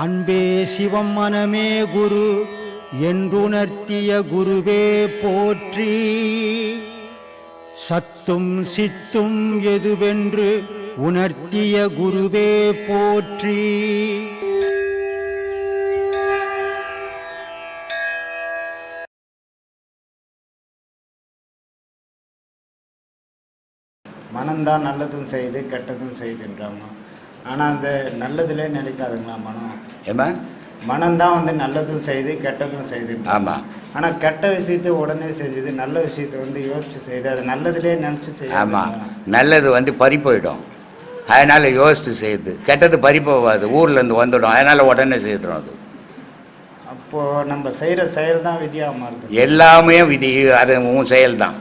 அன்பே சிவம் மனமே குரு என்றுணர்த்திய குருவே போற்றி. சத்தும் சித்தும் எதுவென்று உணர்த்திய குருவே போற்றி. மனம்தான் நல்லதும் செய்து கெட்டதும் செய்யுதுன்றாங்க ஆனால் அந்த நல்லதுலே நிலைக்காதுங்களா மனம்? ஏமா மனம்தான் வந்து நல்லதும் செய்யுது கெட்டதும் செய்யுது ஆமாம் ஆனால் கெட்ட விஷயத்தை உடனே செஞ்சது நல்ல விஷயத்தை வந்து யோசிச்சு செய்யுது அது நல்லதுலே நினச்சி ஆமாம் செய்யுது நல்லது வந்து பறி போயிடும். அதனால் யோசித்து செய்யுது. கெட்டது பறி போகாது. ஊர்லேருந்து வந்துடும். அதனால் உடனே செய்துடும் அது. அப்போது நம்ம செய்கிற செயல் தான் விதியாக மாறுது. எல்லாமே விதி. அது உன் செயல் தான்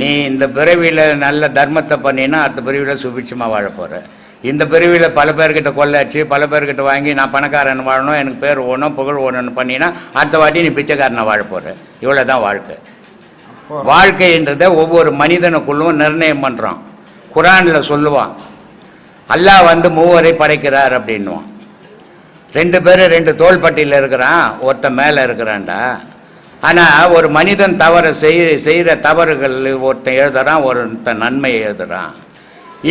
நீ இந்த பிறவியில் நல்ல தர்மத்தை பண்ணினா அடுத்த பிறவியில் சுபிட்சமாக வாழ போகிற இந்த பிறவியில் பல பேர்கிட்ட கொள்ளாச்சு பல பேர்கிட்ட வாங்கி நான் பணக்காரன் வாழணும் எனக்கு பேர் ஓணும் புகழ் ஓணும்னு பண்ணினா அடுத்த வாட்டி நீ பிச்சைக்காரனை வாழ போகிற இவ்வளோ தான் வாழ்க்கை வாழ்க்கைன்றதை ஒவ்வொரு மனிதனுக்குள்ளும் நிர்ணயம் பண்ணுறான் குரானில் சொல்லுவான் அல்லாஹ் வந்து மூவரை படைக்கிறார் அப்படின்னுவான். ரெண்டு பேர் ரெண்டு தோள்பட்டியில் இருக்கிறான் ஒருத்தன் மேலே இருக்கிறான்டா. ஆனால் ஒரு மனிதன் தவறை செய் செய்கிற தவறுகள் ஒருத்தன் எழுதுறான் ஒருத்தன் நன்மை எழுதுறான்.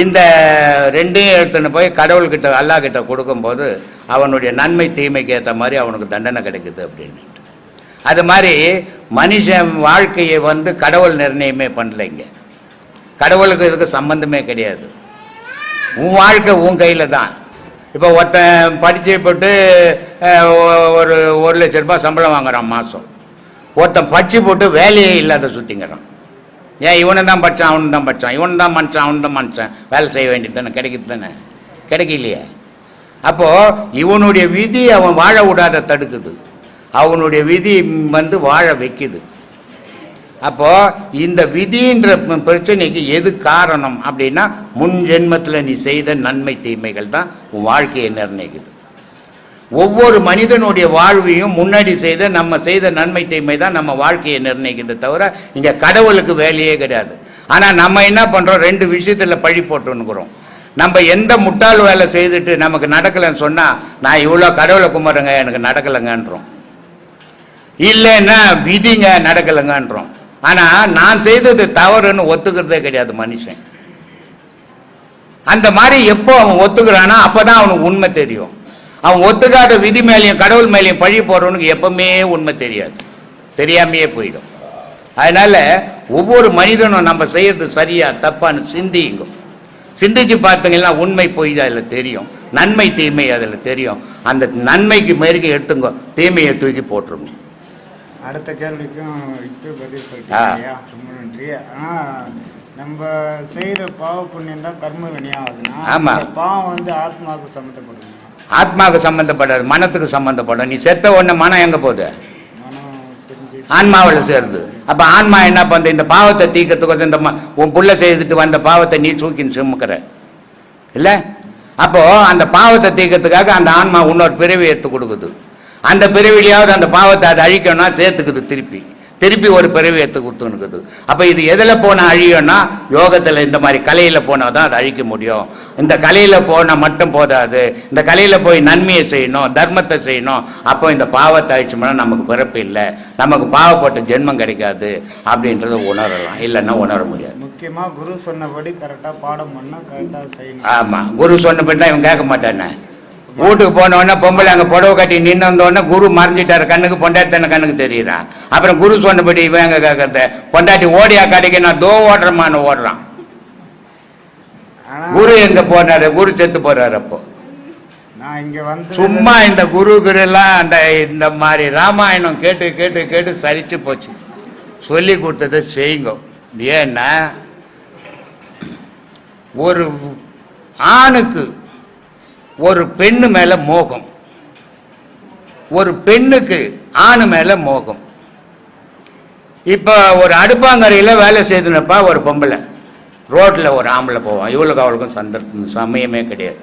இந்த ரெண்டையும் எடுத்துன்னு போய் கடவுள்கிட்ட அல்லாஹ் கிட்ட கொடுக்கும்போது அவனுடைய நன்மை தீமைக்கு ஏற்ற மாதிரி அவனுக்கு தண்டனை கிடைக்குது அப்படின்னு. அது மாதிரி மனுஷன் வாழ்க்கையை வந்து கடவுள் நிர்ணயமே பண்ணலைங்க. கடவுளுக்கு இதுக்கு சம்பந்தமே கிடையாது. உன் வாழ்க்கை உன் கையில் தான். இப்போ ஒருத்தன் படித்து போட்டு ஒரு ஒரு லட்ச ரூபாய் சம்பளம் வாங்குறான் மாதம் ஒருத்தன் படித்து போட்டு வேலையே இல்லாத சுற்றிங்கிறான் ஏன் இவனை தான் படித்தான் அவனு தான் படித்தான் இவனு தான் மனுஷன் அவனு தான் மனுஷன். வேலை செய்ய வேண்டியது தானே கிடைக்குது தானே? கிடைக்கலையே. அப்போது இவனுடைய விதி அவன் வாழ விடாத தடுக்குது. அவனுடைய விதி வந்து வாழ வைக்குது. அப்போது இந்த விதின்ற பிரச்சனைக்கு எது காரணம் அப்படின்னா முன் ஜென்மத்தில் நீ செய்த நன்மை தீமைகள் தான் உன் வாழ்க்கையை நிர்ணயிக்குது. ஒவ்வொரு மனிதனுடைய வாழ்வையும் முன்னாடி செய்த நம்ம செய்த நன்மை தீமை தான் நம்ம வாழ்க்கையை நிர்ணயிக்கிறது தவிர இங்கே கடவுளுக்கு வேலையே கிடையாது. ஆனால் நம்ம என்ன பண்ணுறோம் ரெண்டு விஷயத்தில் பழி போட்டுன்னுக்குறோம். நம்ம எந்த முட்டாள் வேலை செய்துட்டு நமக்கு நடக்கலைன்னு சொன்னால் நான் இவ்வளோ கடவுளை கும்பிட்றேங்க எனக்கு நடக்கலைங்கன்றோம். இல்லைன்னா விதிங்க நடக்கலைங்கன்றோம். ஆனால் நான் செய்தது தவறுன்னு ஒத்துக்கிறதே கிடையாது மனுஷன். அந்த மாதிரி எப்போ அவன் ஒத்துக்கிறானோ அப்போ தான் அவனுக்கு உண்மை தெரியும். அவன் ஒத்துக்காத விதி மேலேயும் கடவுள் மேலேயும் பழி போடுறவனுக்கு எப்பவுமே உண்மை தெரியாது. தெரியாமையே போயிடும். அதனால ஒவ்வொரு மனிதனும் நம்ம செய்யறது சரியா தப்பான்னு சிந்திங்க. சிந்திச்சு பார்த்தீங்கன்னா உண்மை பொய் அதில் தெரியும். நன்மை தீமை அதில் தெரியும். அந்த நன்மைக்கு மேற்கு எடுத்துங்க தீமையை தூக்கி போட்டுருங்க. அடுத்த கேள்விக்கும் இப்போ பதில். சொல்லிட்டீங்க ஐயா ரொம்ப நன்றி. ஆனால் நம்ம செய்கிற பாவ புண்ணியம் தான் கர்ம வினையாகுதுன்னா பாவம் வந்து ஆத்மாவுக்கு சம்மந்தப்படுதுங்க ஆத்மாவுக்கு சம்மந்தப்படாது மனத்துக்கு சம்மந்தப்படும் நீ செத்த உடனே மனம் எங்கே போகுது? ஆன்மாவில் சேருது. அப்போ ஆன்மா என்ன பண்ணுது இந்த பாவத்தை தீக்கிறதுக்கு இந்த ம- உன் புள்ள செய்துட்டு வந்த பாவத்தை நீ தூக்கின்னு சுமக்கிற. இல்லை? அப்போ அந்த பாவத்தை தீக்கிறதுக்காக அந்த ஆன்மா இன்னொரு பிறவி எடுத்து கொடுக்குது. அந்த பிறவிலையாவது அந்த பாவத்தை அதை அழிக்கணும்னா சேர்த்துக்குது திருப்பி. திருப்பி ஒரு பிறவி எடுத்து கொடுத்துனுக்குது அப்போ இது எதில் போனால் அழியும்னா யோகத்தில் இந்த மாதிரி கலையில் போனால் தான் அதை அழிக்க முடியும். இந்த கலையில் போனால் மட்டும் போதாது. இந்த கலையில் போய் நன்மையை செய்யணும் தர்மத்தை செய்யணும். அப்போ இந்த பாவத்தை அழிச்சோம்னா நமக்கு பிறப்பு இல்லை. நமக்கு பாவப்பட்ட ஜென்மம் கிடைக்காது. அப்படின்றத உணரலாம். இல்லைன்னா உணர முடியாது. முக்கியமாக குரு சொன்னபடி கரெக்டாக பாடம் பண்ணால் கரெக்டாக செய்யணும். ஆமாம் குரு சொன்னபடி தான் இவன் கேட்க மாட்டானே. வீட்டுக்கு போனவொடனே பொம்பளை அங்கே புடவை கட்டி நின்று வந்தோடனே குரு மறைஞ்சிட்டாரு. கண்ணுக்கு பொண்டாட்டி தானே கண்ணுக்கு தெரியுறான் அப்புறம் குரு சொன்னபடி இவன் எங்க கேட்கறது பொண்டாட்டி ஓடியா கடைக்கு நான் தோ ஓடுறமான்னு ஓடுறான். குரு எங்க போனாரு? குரு செத்து போறாரு அப்போ. நான் இங்கே வந்து சும்மா இந்த குரு குருலாம் அந்த இந்த மாதிரி ராமாயணம் கேட்டு கேட்டு கேட்டு சலிச்சு போச்சு. சொல்லி கொடுத்ததை செய்யுங்க. ஏன்னா ஒரு ஆணுக்கு ஒரு பெண்ணு மேல மோகம். ஒரு பெண்ணுக்கு ஆணு மேல மோகம். இப்போ ஒரு அடுப்பாங்கரையில் வேலை செய்துனப்பா ஒரு பொம்பளை. ரோட்டில் ஒரு ஆம்பளை போவான் இவளுக்கு அவளுக்கும் சந்தர்ப்பம் சமயமே கிடையாது.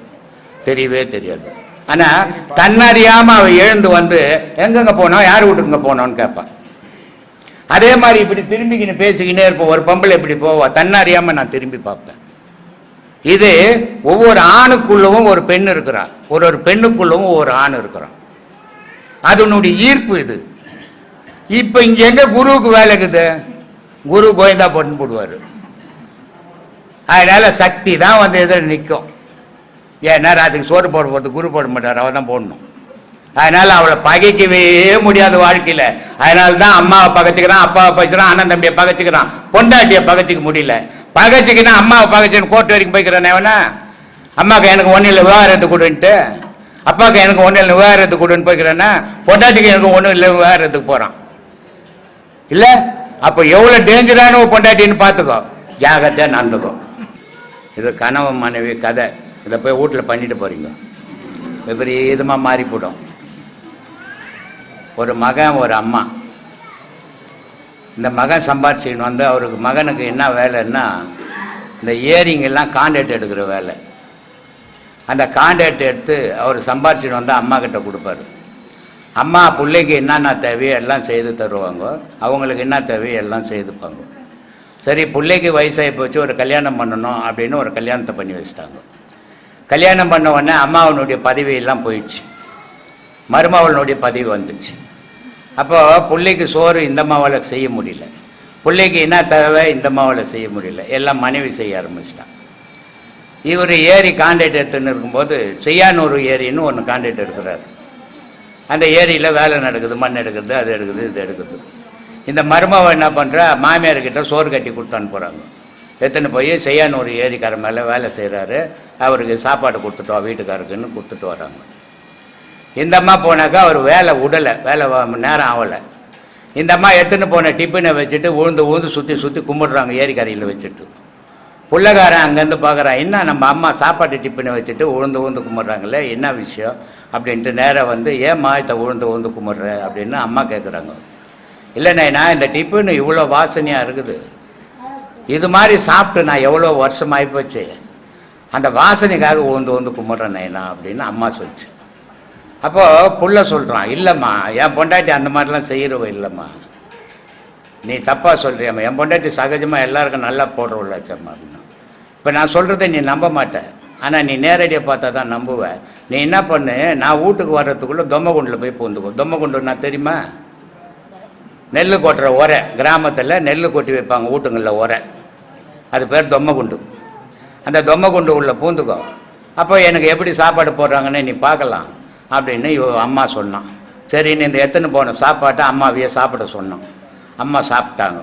தெரியவே தெரியாது. ஆனால் தன்னறியாமல் அவள் எழுந்து வந்து எங்கெங்க போனோம்? யார் வீட்டுக்குங்க போனோன்னு கேட்பான் அதே மாதிரி இப்படி திரும்பிக்கின்னு பேசிக்கினே இருப்போம். ஒரு பொம்பளை இப்படி போவா. தன்னறியாமல் நான் திரும்பி பார்ப்பேன். இது ஒவ்வொரு ஆணுக்குள்ளவும் ஒரு பெண் இருக்கிறான் ஒரு ஒரு பெண்ணுக்குள்ளவும் ஒவ்வொரு ஆண் இருக்கிறான். அதனுடைய ஈர்ப்பு இது. இப்போ இங்க எங்க குருவுக்கு வேலை இருக்குது? குரு கோயந்தா பொண்ணு போடுவார். அதனால சக்தி தான் வந்து இதில் நிற்கும் ஏன்னா அதுக்கு சோறு போட போகிறது குரு போட மாட்டார் அவள் தான் போடணும். அதனால அவளை பகைக்கவே முடியாத வாழ்க்கையில். அதனால தான் அம்மாவை பகைச்சிக்கிறான் அப்பாவை பகைச்சிக்கிறான் அண்ணன் தம்பியை பகைச்சிக்கிறான் பொண்டாட்டியை பகைச்சிக்க முடியல. பகைச்சிக்கினா அம்மாவை பகைச்சின்னு கோர்ட் வரைக்கும் போய்க்கிறேன் அவனா? அம்மாவுக்கு எனக்கு ஒன்றும் இல்லை விவகாரத்தை கொடுன்ட்டு. அப்பாவுக்கு எனக்கு ஒன்றும் இல்லை விவகாரத்துக்கு கொடுன்னு போய்க்கிறேன்னா பொண்டாட்டிக்கு எனக்கு ஒன்றும் இல்லை விவகாரத்துக்கு போகிறான் இல்லை? அப்போ எவ்வளோ டேஞ்சரான பொண்டாட்டின்னு பார்த்துக்கோ. ஜாகத்தை நடந்துக்கோ. இது கணவன் மனைவி கதை. இதை போய் வீட்டில் பண்ணிட்டு போகிறீங்க விபரீதமாக மாறி போடும். ஒரு மகன் ஒரு அம்மா. இந்த மகன் சம்பாரிச்சின்னு வந்து அவருக்கு மகனுக்கு என்ன வேலைன்னா இந்த இயரிங்கெல்லாம் கான்ட்ராக்ட் எடுக்கிற வேலை. அந்த கான்ட்ராக்ட் எடுத்து அவர் சம்பாரிச்சின்னு வந்தால் அம்மா கிட்ட கொடுப்பாரு. அம்மா பிள்ளைக்கு என்னென்ன தேவையோ எல்லாம் செய்து தருவாங்க. அவங்களுக்கு என்ன தேவையோ எல்லாம் செய்துப்பாங்க. சரி பிள்ளைக்கு வயசாகி போச்சு ஒரு கல்யாணம் பண்ணணும் அப்படின்னு ஒரு கல்யாணத்தை பண்ணி வச்சிட்டாங்க. கல்யாணம் பண்ண உடனே அம்மாவனுடைய பதவியெல்லாம் போயிடுச்சு. மருமவளுடைய பதவி வந்துச்சு. அப்போ பிள்ளைக்கு சோறு இந்த மாவில் செய்ய முடியல. பிள்ளைக்கு என்ன தேவை? இந்த மாவில் செய்ய முடியல. எல்லாம் மனைவி செய்ய ஆரம்பிச்சிட்டான். இவர் ஏரி கான்ட்ராக்ட் எடுத்துன்னு இருக்கும்போது செய்யானூர் ஏரின்னு ஒன்று கான்ட்ராக்ட் எடுக்கிறாரு. அந்த ஏரியில் வேலை நடக்குது மண் எடுக்குது அது எடுக்குது இது எடுக்குது. இந்த மருமவ என்ன பண்ணுறா மாமியார்கிட்ட சோறு கட்டி கொடுத்து அனுப்புகிறாங்க எடுத்துன்னு போய் செய்யானூர் ஏரிக்கார மேலே வேலை செய்கிறாரு அவருக்கு சாப்பாடு கொடுத்துட்டு வா வீட்டுக்காரருக்குன்னு கொடுத்துட்டு வராங்க. இந்த அம்மா போனாக்கா அவர் வேலை விடலை வேலை நேரம் ஆகலை. இந்த அம்மா எடுத்துன்னு போன டிஃபனை வச்சுட்டு உழுந்து உழுந்து சுற்றி சுற்றி கும்பிடுறாங்க ஏரிக்கரையில் வச்சுட்டு. பிள்ளைக்காரன் அங்கேருந்து பார்க்குறான் என்ன நம்ம அம்மா சாப்பாட்டு டிஃபனை வச்சுட்டு உழுந்து உழுந்து கும்பிட்றாங்களே என்ன விஷயம்? அப்படின்ட்டு நேராக வந்து ஏம்மா இதை உழுந்து உழுந்து கும்பிட்ற? அப்படின்னு அம்மா கேட்குறாங்க இல்லைண்ணே நான் இந்த டிஃபன் இவ்வளோ வாசனையாக இருக்குது. இது மாதிரி சாப்பிட்டு நான் எவ்வளோ வருஷமாகி போச்சு. அந்த வாசனைக்காக உழுந்து உழுந்து கும்பிட்றேன் நைனா அப்படின்னு அம்மா சொல்லிச்சு. அப்போ புள்ள சொல்கிறான் இல்லைம்மா என் பொண்டாட்டி அந்த மாதிரிலாம் செய்கிறவ இல்லைம்மா. நீ தப்பாக சொல்கிறியம்மா என் பொண்டாட்டி சகஜமாக எல்லாருக்கும் நல்லா போடுறவளாச்சம்மா அப்படின்னா இப்போ நான் சொல்கிறத நீ நம்ப மாட்ட. ஆனால் நீ நேரடியாக பார்த்தா தான் நம்புவ. நீ என்ன பண்ணு? நான் வீட்டுக்கு வர்றதுக்குள்ளே தொம்மகுண்டில் போய் பூந்துக்கோ தொம்மகுண்டு நான் தெரியுமா? நெல் கொட்டுற உரை கிராமத்தில் நெல் கொட்டி வைப்பாங்க வீட்டுங்களில் உரை அது பேர் தொம்மகுண்டு அந்த தொம்மகுண்டு உள்ளே பூந்துக்கோ அப்போ எனக்கு எப்படி சாப்பாடு போடுறாங்கன்னு நீ பார்க்கலாம். அப்படின்னு இவ அம்மா சொன்னான். சரின்னு இந்த எத்தனை போன சாப்பாட்டை அம்மாவையே சாப்பிட சொன்னோம் அம்மா சாப்பிட்டாங்க.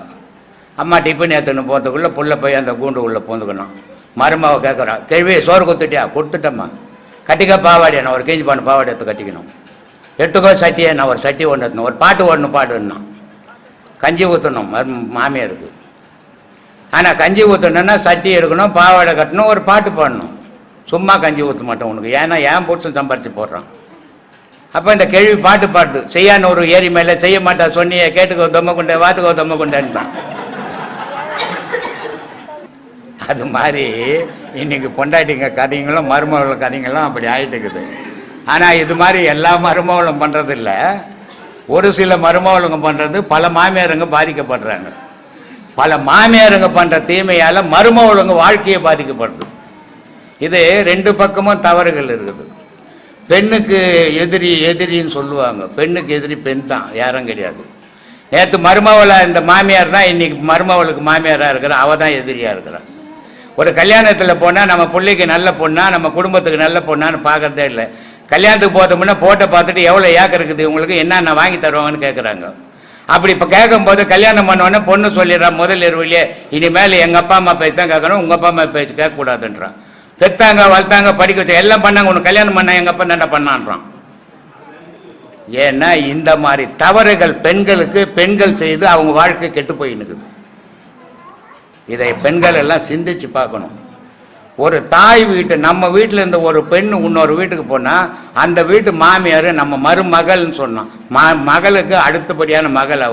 அம்மா டிஃபன் எடுத்துன்னு போகிறதுக்குள்ளே புள்ள போய் அந்த கூண்டு உள்ள பூந்துக்கணும் மருமாவை கேட்குறா கேள்வி சோறு கொடுத்துட்டியா கொடுத்துட்டம்மா. கட்டிக்க பாவாடி. நான் ஒரு கேஜி பண்ண பாவாடை எடுத்து கட்டிக்கணும். எடுத்துக்கோ சட்டியை. நான் ஒரு சட்டி ஒன்று எடுத்தணும் ஒரு பாட்டு ஒன்று பாடுன்னா? கஞ்சி ஊற்றணும் மரு மாமியாருக்கு. ஆனால் கஞ்சி ஊற்றணுன்னா சட்டி எடுக்கணும் பாவாடை கட்டணும் ஒரு பாட்டு பாடணும். சும்மா கஞ்சி ஊற்ற மாட்டோம் உனக்கு. ஏன்னா ஏன் புருஷன் சம்பாரித்து போடுறான்? அப்போ இந்த கேள்வி பாட்டு பாட்டு செய்யான்னு ஒரு ஏரி மேலே செய்ய மாட்டா சொன்னிய கேட்டுக்கோ தொம்ம குண்டை வாத்துக்கோ தொம்ம குண்டைன்ட்டான் அது மாதிரி இன்னைக்கு பொண்டாட்டிங்க கதைங்களும் மருமகள் கதைங்களும் அப்படி ஆகிட்டு இருக்குது ஆனால் இது மாதிரி எல்லா மருமகளும் பண்ணுறதில்ல ஒரு சில மருமகளுங்க பண்ணுறது பல மாமியாருங்க பாதிக்கப்படுறாங்க. பல மாமியாருங்க பண்ணுற தீமையால் மருமகளுங்க வாழ்க்கையை பாதிக்கப்படுது. இது ரெண்டு பக்கமும் தவறுகள் இருக்குது. பெண்ணுக்கு எதிரி எதிரின்னு சொல்லுவாங்க. பெண்ணுக்கு எதிரி பெண் தான் யாரும் கிடையாது. நேற்று மருமவளை இந்த மாமியார் தான் இன்றைக்கி மருமவளுக்கு மாமியாராக இருக்கிறா அவள் தான் எதிரியாக இருக்கிறான் ஒரு கல்யாணத்தில் போனால் நம்ம பிள்ளைக்கு நல்ல பொண்ணா நம்ம குடும்பத்துக்கு நல்ல பொண்ணான்னு பார்க்குறதே இல்லை. கல்யாணத்துக்கு போகிறதுமுன்னா போட்டோ பார்த்துட்டு எவ்வளோ ஏக்கர் இருக்குது உங்களுக்கு என்னென்ன வாங்கி தருவாங்கன்னு கேட்குறாங்க அப்படி இப்போ கேட்கும்போது கல்யாணம் பண்ணோன்னே பொண்ணு சொல்லிடுறான் முதல் இரவுலையே இனிமேல் எங்கள் அப்பா அம்மா பேச்சு தான் கேட்கணும் உங்கள் அப்பா அம்மா பேச்சு கேட்கக்கூடாதுன்றான். பெத்தாங்க வளர்த்தாங்க படிக்க வச்சு எல்லாம் பண்ணாங்க உனக்கு கல்யாணம் பண்ண எங்கள் அப்பா தாண்டா பண்ணான்றான்? ஏன்னா இந்த மாதிரி தவறுகள் பெண்களுக்கு பெண்கள் செய்து அவங்க வாழ்க்கை கெட்டு போயின்னுக்குது இதை பெண்கள் எல்லாம் சிந்திச்சு பார்க்கணும். ஒரு தாய் வீட்டு நம்ம வீட்டில் இருந்த ஒரு பெண் இன்னொரு வீட்டுக்கு போனால் அந்த வீட்டு மாமியார் நம்ம மருமகள்னு சொன்னோம் ம மகளுக்கு அடுத்தபடியான மகள்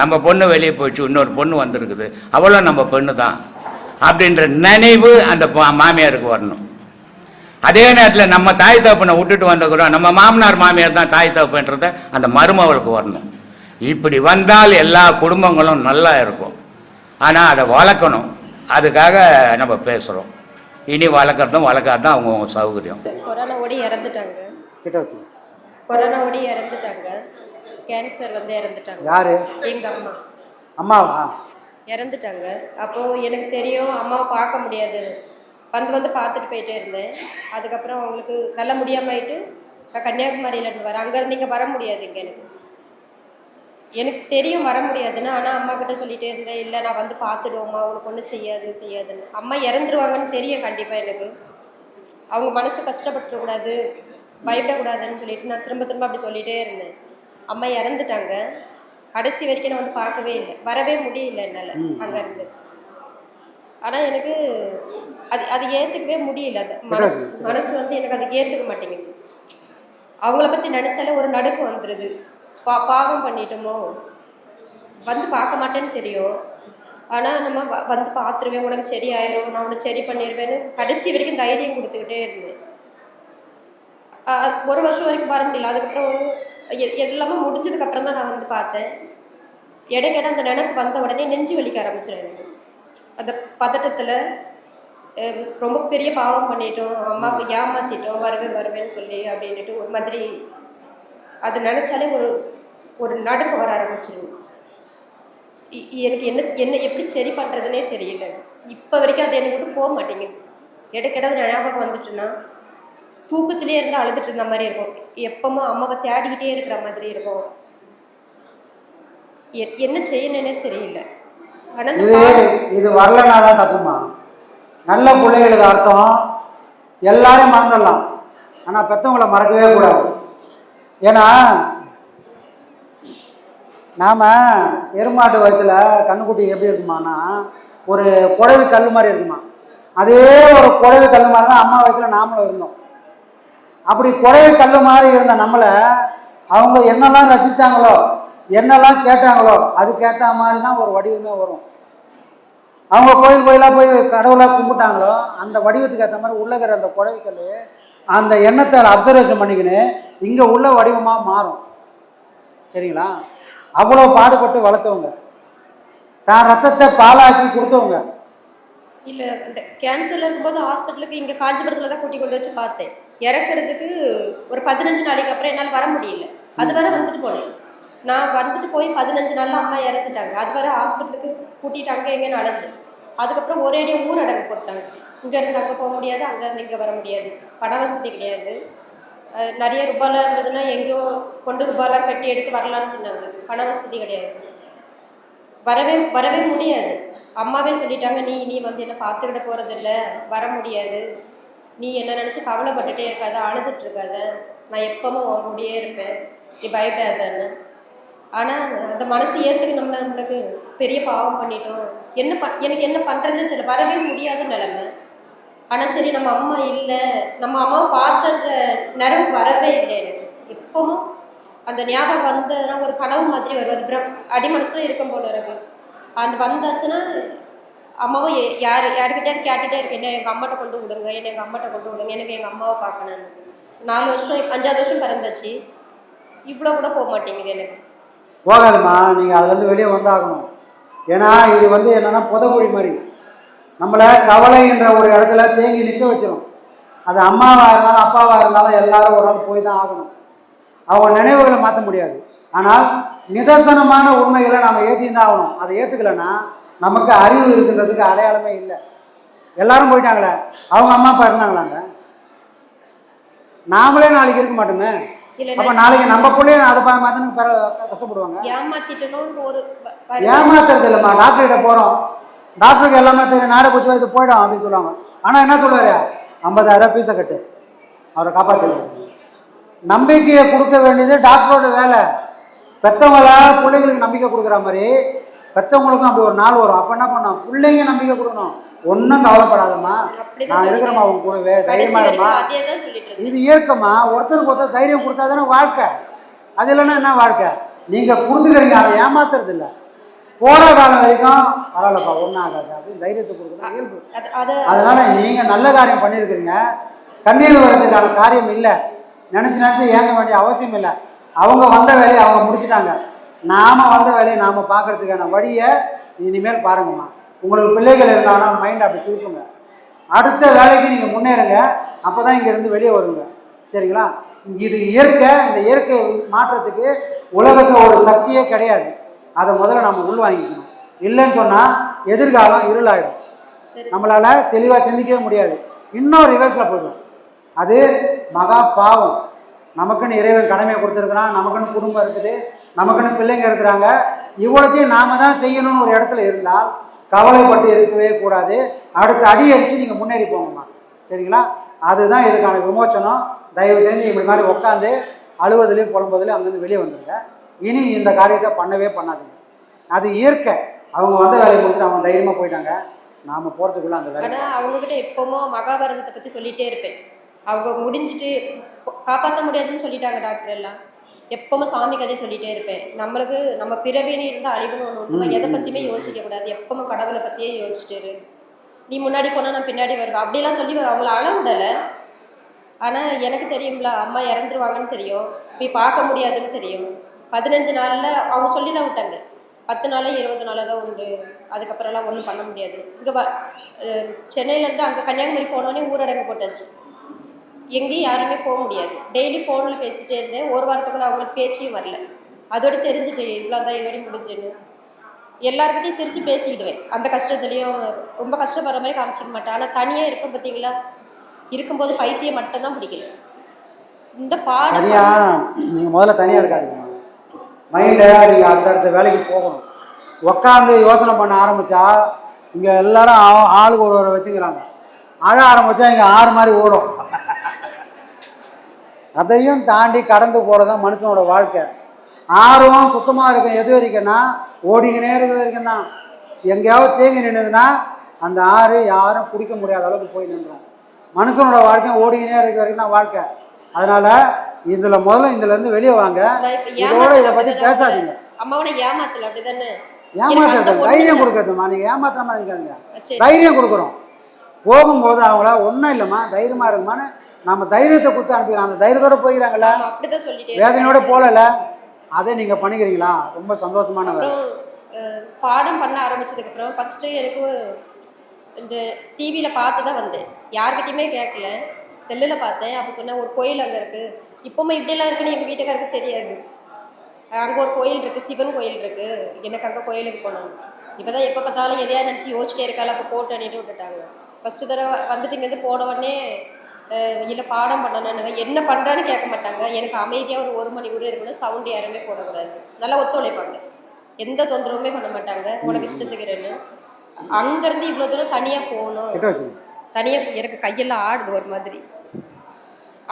நம்ம பொண்ணு வெளியே போச்சு இன்னொரு பொண்ணு வந்திருக்குது. அவ்வளோ நம்ம பெண்ணு தான் அப்படின்ற நினைவு அந்த பா- மாமியாருக்கு வரணும். அதே நேரத்தில் நம்ம தாய் தகப்பனை விட்டுட்டு வந்துக்கிறோம் நம்ம மாமனார் மாமியார் தான் தாய் தகப்பன்றத அந்த மருமகளுக்கு வரணும். இப்படி வந்தால் எல்லா குடும்பங்களும் நல்லா இருக்கும். ஆனால் அதை வளர்க்கணும். அதுக்காக நம்ம பேசுகிறோம் இனி வளர்க்குறதும் வளர்க்காதான் அவங்கவுங்க சௌகரியம். கொரோனாவோட இறந்துட்டாங்க. கிட்ட வச்சு கொரோனாவோட இறந்துட்டாங்க. கேன்சர் வந்து இறந்துட்டாங்க. யாரு? எங்க அம்மா. அம்மாவா? இறந்துட்டாங்க. அப்போது எனக்கு தெரியும் அம்மாவை பார்க்க முடியாது. வந்து வந்து பார்த்துட்டு போயிட்டே இருந்தேன். அதுக்கப்புறம் அவங்களுக்கு நல்ல முடியாமல் ஆயிட்டு நான் கன்னியாகுமரியில இருந்து வரேன். அங்கேருந்து இங்கே வர முடியாது இங்கே எனக்கு. எனக்கு தெரியும் வர முடியாதுன்னு. ஆனால் அம்மா கிட்ட சொல்லிகிட்டே இருந்தேன். இல்லை நான் வந்து பார்த்துடுவோம்மா. அவங்களுக்கு ஒன்றும் செய்யாது செய்யாதுன்னு. அம்மா இறந்துருவாங்கன்னு தெரியும் கண்டிப்பாக எனக்கு. அவங்க மனசு கஷ்டப்பட்டுறக்கூடாது பயப்படக்கூடாதுன்னு சொல்லிட்டு நான் திரும்ப திரும்ப அப்படி சொல்லிகிட்டே இருந்தேன். அம்மா இறந்துட்டாங்க. கடைசி வரைக்கும் நான் வந்து பார்க்கவே இல்லை. வரவே முடியல என்னால் அங்கேருந்து. ஆனால் எனக்கு அது அது ஏற்றுக்கவே முடியல. அந்த மனசு மனசு வந்து எனக்கு அது ஏற்றுக்க மாட்டேங்குது. அவங்கள பற்றி நினச்சாலே ஒரு நடுக்கு வந்துடுது பா பாவம் பண்ணிட்டோமோ? வந்து பார்க்க மாட்டேன்னு தெரியும். ஆனால் நம்ம வந்து பார்த்துருவேன். உனக்கு சரி ஆயிரும் நான் உனக்கு சரி பண்ணிடுவேன்னு கடைசி வரைக்கும் தைரியம் கொடுத்துக்கிட்டே இருந்தேன். ஒரு வருஷம் வரைக்கும் வர முடியல அதுக்கப்புறம் எ- எல்லாமே முடிஞ்சதுக்கு அப்புறம் தான் நான் வந்து பார்த்தேன். இடைக்கிட அந்த நினைப்பு வந்த உடனே நெஞ்சு வலிக்க ஆரம்பிச்சிடும் எனக்கு அந்த பதட்டத்தில் ரொம்ப பெரிய பாவம் பண்ணிட்டோம். அம்மாவை ஏமாத்திட்டோம் வருவேன் வருவேன்னு சொல்லி அப்படின்ட்டு ஒரு மாதிரி அது நினச்சாலே ஒரு ஒரு நடுக்க வர ஆரம்பிச்சிடும் எனக்கு என்ன என்ன எப்படி சரி பண்ணுறதுனே தெரியல. இப்போ வரைக்கும் அது எனக்கு விட்டு போக மாட்டேங்குது. இடைக்கிட ஞாபகம் வந்துட்டுன்னா தூக்கத்திலே இருந்து அழுதுட்டு இருந்த மாதிரி இருக்கும். எப்பவும் அம்மாவை தேடிக்கிட்டே இருக்கிற மாதிரி இருக்கும். என்ன செய்யணுன்னே தெரியல. இது இது வரலனா தான் தப்புமா? நல்ல பிள்ளைகளுக்கு அர்த்தம். எல்லாரையும் மறந்துடலாம். ஆனால் பெற்றவங்களை மறக்கவே கூடாது. ஏன்னா நாம் எருமாட்டு வயத்தில் கண்ணுக்குட்டி எப்படி இருக்குமானா ஒரு குழவி கல் மாதிரி இருக்குமா? அதே ஒரு குழவி கல் மாதிரி தான் அம்மா வயத்தில் நாமளும் இருந்தோம். அப்படி குழவி கல் மாதிரி இருந்த நம்மளை அவங்க என்னெல்லாம் ரசித்தாங்களோ என்னெல்லாம் கேட்டாங்களோ அதுக்கேற்ற மாதிரி தான் ஒரு வடிவமே வரும். அவங்க கோயில் கோயிலாக போய் கடவுளாக கும்பிட்டாங்களோ அந்த வடிவத்துக்கு ஏற்ற மாதிரி உள்ளே இருக்கிற அந்த குழவிக்கல் அந்த எண்ணத்தை அப்சர்வேஷன் பண்ணிக்கின்னு இங்கே உள்ள வடிவமாக மாறும். சரிங்களா? அவ்வளோ பாடுபட்டு வளர்த்தவங்க. தான் ரத்தத்தை பாலாக்கி கொடுத்தவங்க. இல்லை இந்த கேன்சர்ல இருக்கும்போது ஹாஸ்பிட்டலுக்கு இங்கே காஞ்சிபுரத்தில் தான் கூட்டி கொண்டு வச்சு பார்த்தேன். இறக்குறதுக்கு ஒரு பதினஞ்சு நாளைக்கு அப்புறம் என்னால் வர முடியல. அது வரை வந்துட்டு போனேன் நான் வந்துட்டு போய் பதினஞ்சு நாளில் அம்மா இறந்துட்டாங்க. அது வரை ஹாஸ்பிட்டலுக்கு கூட்டிகிட்டு அங்கே எங்கேயும் நடந்து. அதுக்கப்புறம் ஒரேடியாக ஊரடங்கு போட்டாங்க. இங்கேருந்து அங்கே போக முடியாது அங்கேருந்து இங்கே வர முடியாது. பண வசதி கிடையாது. நிறைய ரூபாலாம் இருந்ததுன்னா எங்கேயோ கொண்டு ரூபாலாம் கட்டி எடுத்து வரலான்னு சொன்னாங்க. பண வசதி கிடையாது. வரவே வரவே முடியாது. அம்மாவே சொல்லிட்டாங்க நீ நீ வந்து என்ன பார்த்துக்கிட போகிறதில்ல வர முடியாது. நீ என்ன நினச்சி கவலைப்பட்டுட்டே இருக்காத அழுதுட்டு இருக்காத. நான் எப்பவும் உன் முடியே இருப்பேன். நீ பயப்படாதன்னு ஆனால் அந்த மனசு ஏற்றுக்கு நம்மளை நம்மளுக்கு பெரிய பாவம் பண்ணிட்டோம். என்ன ப எனக்கு என்ன பண்ணுறதுன்னு தெரியல. வரவே முடியாத நிலைமை. ஆனால் சரி நம்ம அம்மா இல்லை. நம்ம அம்மாவை பார்த்துற நிறம் வரவே இல்லை எனக்கு. எப்பவும் அந்த ஞாபகம் வந்ததுன்னா ஒரு கனவு மாதிரி வரும். அது அடி மனசில் இருக்கும் போல இருக்கும் அந்த வந்தாச்சுன்னா அம்மாவும் யார் யாருக்கிட்டே கேட்டுகிட்டே இருக்கேன் என்ன எங்கள் அம்மாட்ட கொண்டு விடுங்க. என்ன எங்கள் அம்மாட்ட கொண்டு விடுங்க. எனக்கு எங்கள் அம்மாவை பார்க்கணும்னு. நாலு வருஷம் அஞ்சாவது வருஷம் பிறந்தாச்சு. இவ்வளோ கூட போக மாட்டேங்குது எனக்கு. போகாதும்மா நீங்கள் அதுலேருந்து வெளியே வந்தாகணும். ஏன்னா இது வந்து என்னென்னா புதகுழி மாதிரி. நம்மளை கவலை என்ற ஒரு இடத்துல தேங்கி நிற்க வச்சிடும் அது அம்மாவாக இருந்தாலும் அப்பாவாக இருந்தாலும் எல்லாரும் ஒரு நாள் போய் தான் ஆகணும். அவங்க நினைவுகளை மாற்ற முடியாது. ஆனால் நிதர்சனமான உண்மைகளை நம்ம ஏற்றி தான் ஆகணும். அதை ஏற்றுக்கலைன்னா நமக்கு அறிவு இருக்குன்றதுக்கு அடையாளமே இல்லை. எல்லாரும் போயிட்டாங்களே? அவங்க அம்மா அப்பா இருந்தாங்களாங்க? நாமளே நாளைக்கு இருக்க மாட்டோமே? அப்போ நாளைக்கு நம்ம பிள்ளைய அதை பா மாத்தணும் கஷ்டப்படுவாங்க. ஏமாத்திட்டணும்னு ஒரு ஏமாத்துறது இல்லைம்மா டாக்டர்கிட்ட போகிறோம் டாக்டருக்கு எல்லாமே தெரியும். நாடை பூச்சி இது போயிடும் அப்படின்னு சொல்லுவாங்க. ஆனால் என்ன சொல்லுவாரு? ஐம்பதாயிரம் பீஸை கட்டு. அவரை காப்பாற்றிடுவார் நம்பிக்கையை கொடுக்க வேண்டியது டாக்டரோட வேலை. பெற்றவங்கள பிள்ளைங்களுக்கு நம்பிக்கை கொடுக்குற மாதிரி பெற்றவங்களுக்கும் அப்படி ஒரு நாள் வரும். அப்போ என்ன பண்ணோம் பிள்ளைங்க நம்பிக்கை கொடுக்கணும். ஒன்றும் கவலைப்படாதம்மா. நான் இருக்கிறேம்மா உன் கூடவே. தைரியமா இருமா. இது இயற்கமா ஒருத்தருக்கு ஒருத்தர் தைரியம் கொடுத்தா தானே வாழ்க்கை. அது இல்லைன்னா என்ன வாழ்க்கை? நீங்கள் கொடுத்துக்கிறீங்க அதை ஏமாத்துறது இல்லை போகிற காலம் வரைக்கும் பரவாயில்லப்பா ஒன்றும் ஆகாது. அப்படின்னு தைரியத்தை கொடுக்குறது இயல்பு. அது அது அதனால நீங்கள் நல்ல காரியம் பண்ணியிருக்கிறீங்க. கண்ணீர் வர்றதுக்கான காரியம் இல்லை. நினச்சி நினச்சி ஏங்க வேண்டிய அவசியம் இல்லை. அவங்க வந்த வேலையை அவங்க முடிச்சிட்டாங்க. நாம வந்த வேலையை நாம் பார்க்கறதுக்கான வழியை இனிமேல் பாருங்கம்மா. உங்களுக்கு பிள்ளைகள் இருந்தாங்கன்னா மைண்ட் அப்படி திருப்புங்க. அடுத்த வேலைக்கு நீங்கள் முன்னேறுங்க. அப்போ தான் இங்கேருந்து வெளியே வருங்க. சரிங்களா? இது இயற்கை இந்த இயற்கை மாற்றத்துக்கு உலகத்தில் ஒரு சக்தியே கிடையாது. அதை முதல்ல நம்ம உள்வாங்கிக்கணும் இல்லைன்னு சொன்னால் எதிர்காலம் இருளாயிடும். நம்மளால தெளிவாக சிந்திக்கவே முடியாது. இன்னும் ரிவர்ஸில் போயிடும் அது மகா பாவம். நமக்குன்னு இறைவன் கடமையை கொடுத்துருக்குறான். நமக்குன்னு குடும்பம் இருக்குது. நமக்குன்னு பிள்ளைங்க இருக்கிறாங்க. இவ்வளோத்தையும் நாம தான் செய்யணும்னு ஒரு இடத்துல இருந்தால் கவலைப்பட்டு இருக்கவே கூடாது. அடுத்த அடி அடித்து நீங்கள் முன்னேறி போங்கம்மா. சரிங்களா? அதுதான் இதுக்கான விமோச்சனம் தயவு செஞ்சு இப்படி மாதிரி உட்காந்து அழுவதுலேயும் புலம்புவதுலேயும் அங்கேருந்து வெளியே வந்துடுங்க இனி இந்த காரியத்தை பண்ணவே பண்ணாதீங்க. அது இயற்கை. அவங்க வந்த வேலையை முடிச்சுட்டு அவங்க தைரியமாக போயிட்டாங்க. நாம் போகிறதுக்குள்ள அந்த வேலை ஆனா அவங்க கிட்ட எப்பவும் மகாபாரதத்தை பத்தி சொல்லிட்டே இருப்பேன். அவங்க முடிஞ்சிட்டு காப்பாற்ற முடியாதுன்னு சொல்லிட்டாங்க டாக்டர் எல்லாம். எப்பவும் சாமி கதையை சொல்லிட்டே இருப்பேன். நம்மளுக்கு நம்ம பிறவின்னு இருந்தா அழிவுன்னு ஒன்று எதை பத்தியுமே யோசிக்க கூடாது. எப்பவும் கடவுளை பத்தியே யோசிச்சுட்டு. நீ முன்னாடி போனா நான் பின்னாடி வருவேன். அப்படிலாம் சொல்லி அவங்கள அழ விடல. ஆனா எனக்கு தெரியும்ல அம்மா இறந்துருவாங்கன்னு தெரியும். போய் பார்க்க முடியாதுன்னு தெரியும். பதினஞ்சு நாள்ல அவங்க சொல்லி தான் விட்டாங்க. பத்து நாள் இருபது நாள் தான் உண்டு. அதுக்கப்புறம்லாம் ஒன்றும் பண்ண முடியாது. இங்கே சென்னையிலேருந்து அங்கே கன்னியாகுமரி போனோடனே ஊரடங்கு போட்டாச்சு. எங்கேயும் யாருமே போக முடியாது. டெய்லி ஃபோனில் பேசிட்டே இருந்தேன். ஒரு வாரத்துக்குள்ள அவங்களுக்கு பேச்சே வரல. அதோட தெரிஞ்சுட்டு இவ்வளோ தான் இதோட முடிஞ்சுன்னு எல்லாருக்கிட்டையும் சிரித்து பேசிக்கிடுவேன். அந்த கஷ்டத்துலேயும் ரொம்ப கஷ்டப்படுற மாதிரி காமிச்சிக்க மாட்டேன். ஆனால் தனியாக இருப்பேன் பார்த்தீங்களா இருக்கும்போது பைத்தியம் மட்டும்தான் பிடிக்கல. இந்த பாடம் நீங்கள் முதல்ல தனியாக இருக்காதீங்க. மைண்டை நீங்கள் அடுத்தடுத்த வேலைக்கு போகணும். உக்காந்து யோசனை பண்ண ஆரம்பித்தா இங்கே எல்லாரும் ஆளுக்கு ஒரு ஒரு வச்சுக்கிறாங்க. அழ ஆரம்பித்தா இங்கே ஆறு மாதிரி ஓடும். அதையும் தாண்டி கடந்து போகிறது தான் மனுஷனோட வாழ்க்கை. ஆர்வம் சுத்தமாக இருக்கும். எது வரைக்கும்னா ஓடிக்கினே இருக்கிற வரைக்கும் தான். எங்கேயாவது தேங்கி நின்றுதுன்னா அந்த ஆறு யாரும் குடிக்க முடியாத அளவுக்கு போய் நின்றோம். மனுஷனோட வாழ்க்கையும் ஓடிக்கினே இருக்கிற வரைக்கும் தான் வாழ்க்கை. அதனால இதில் முதல்ல இதுலேருந்து வெளியே வாங்க. இதோட இதை ஏமாத்தல பேசாதீங்க. ஏமாத்தல அப்படிதானே? ஏமாத்துறது தைரியம். கொடுக்கறதுமா நீங்கள் ஏமாத்தாம இருக்காங்க தைரியம் கொடுக்குறோம். போகும்போது அவங்கள ஒன்றும் இல்லைம்மா. தைரியமாக இருக்குமான்னு நம்ம தைரியத்தை கொடுத்து அனுப்பிக்கிறோம். அந்த தைரியத்தோட போயிடறாங்களா ஆமா, அப்படிதான் சொல்லிட்டே வேதனையோட போகல அதை நீங்கள் பண்ணிக்கிறீங்களா? ரொம்ப சந்தோஷமான வேலை. பாடம் பண்ண ஆரம்பிச்சதுக்கு அப்புறம் ஃபர்ஸ்ட் எனக்கு இந்த டிவியில பார்த்து தான் வந்தேன். யார்கிட்டயுமே கேட்கல. செல்லுல பார்த்தேன். அப்போ சொன்னேன் ஒரு கோயில் அங்க இருக்கு. இப்பவுமே இப்படியெல்லாம் இருக்குன்னு எங்க வீட்டுக்காருக்கு தெரியாது. அங்க ஒரு கோயில் இருக்கு சிவன் கோயில் இருக்கு. எனக்கு அங்க கோயிலுக்கு போனோம் இப்பதான் எப்ப பார்த்தாலும் எதையா நினைச்சு யோசிச்சிட்டே இருக்கால அப்போ போட்டு அணிட்டு விட்டுட்டாங்க. ஃபர்ஸ்ட் தடவை வந்துட்டு இங்கேருந்து போன உடனே இல்ல பாடம் பண்ணணும் என்ன பண்றான்னு கேட்க மாட்டாங்க. எனக்கு அமைதியா ஒரு ஒரு மணி கூட இருக்கணும். சவுண்ட் யாருமே போடக்கூடாது. நல்லா ஒத்துழைப்பாங்க. எந்த தொந்தரவுமே பண்ண மாட்டாங்க. உனக்கு இஷ்டத்துக்குறேன்னு. அங்கேருந்து இவ்வளோ தூரம் தனியா போகணும். கிட்ட வச்சுங்க தனியா எனக்கு கையெல்லாம் ஆடுது ஒரு மாதிரி.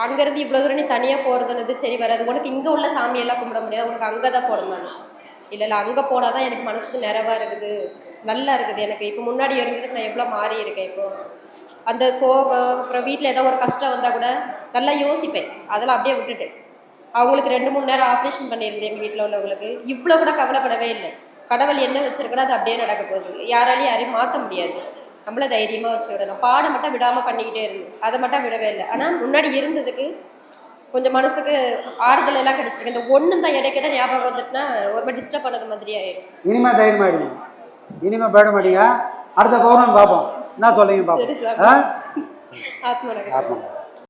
அங்கேருந்து இவ்வளோ தூரம் நீ தனியாக போகிறதுனது சரி வராது. உனக்கு இங்கே உள்ள சாமியெல்லாம் கும்பிட முடியாது. உனக்கு அங்கே தான் போடணும். இல்லை இல்லை அங்கே போனால் தான் எனக்கு மனசுக்கு நிறைவாக இருக்குது. நல்லா இருக்குது எனக்கு. இப்போ முன்னாடி இருந்ததுக்கு நான் எவ்வளோ மாறி இருக்கேன் இப்போ. அந்த சோகம் அப்புறம் வீட்டில் ஏதோ ஒரு கஷ்டம் வந்தால் கூட நல்லா யோசிப்பேன். அதெல்லாம் அப்படியே விட்டுட்டு. அவங்களுக்கு ரெண்டு மூணு நேரம் ஆப்ரேஷன் பண்ணியிருந்தேன் எங்கள் வீட்டில் உள்ளவங்களுக்கு. இவ்வளோ கூட கவலைப்படவே இல்லை. கடவுள் என்ன வச்சிருக்கணும் அது அப்படியே நடக்க போகுது. யாராலையும் யாரையும் மாற்ற முடியாது. நம்மள தைரியமாக வச்சுக்கிடணும். பாடம் மட்டும் விடாமல் பண்ணிக்கிட்டே இருந்தோம் அதை மட்டும் விடவே இல்லை. ஆனால் முன்னாடி இருந்ததுக்கு கொஞ்சம் மனசுக்கு ஆறுதல் எல்லாம் கிடைச்சிருக்கு. இந்த ஒன்று தான் இடைக்கிட்ட ஞாபகம் வந்துட்டுனா ஒரு மாதிரி டிஸ்டர்ப் பண்ணது மாதிரி ஆயிடும். இனிமே தைரியமாயிடுங்க இனிமே போயிட மாட்டீங்க. அடுத்த பௌர்ணமி பார்ப்போம். என்ன சொல்றீங்க சரி பார்ப்போம் ஆத்மா.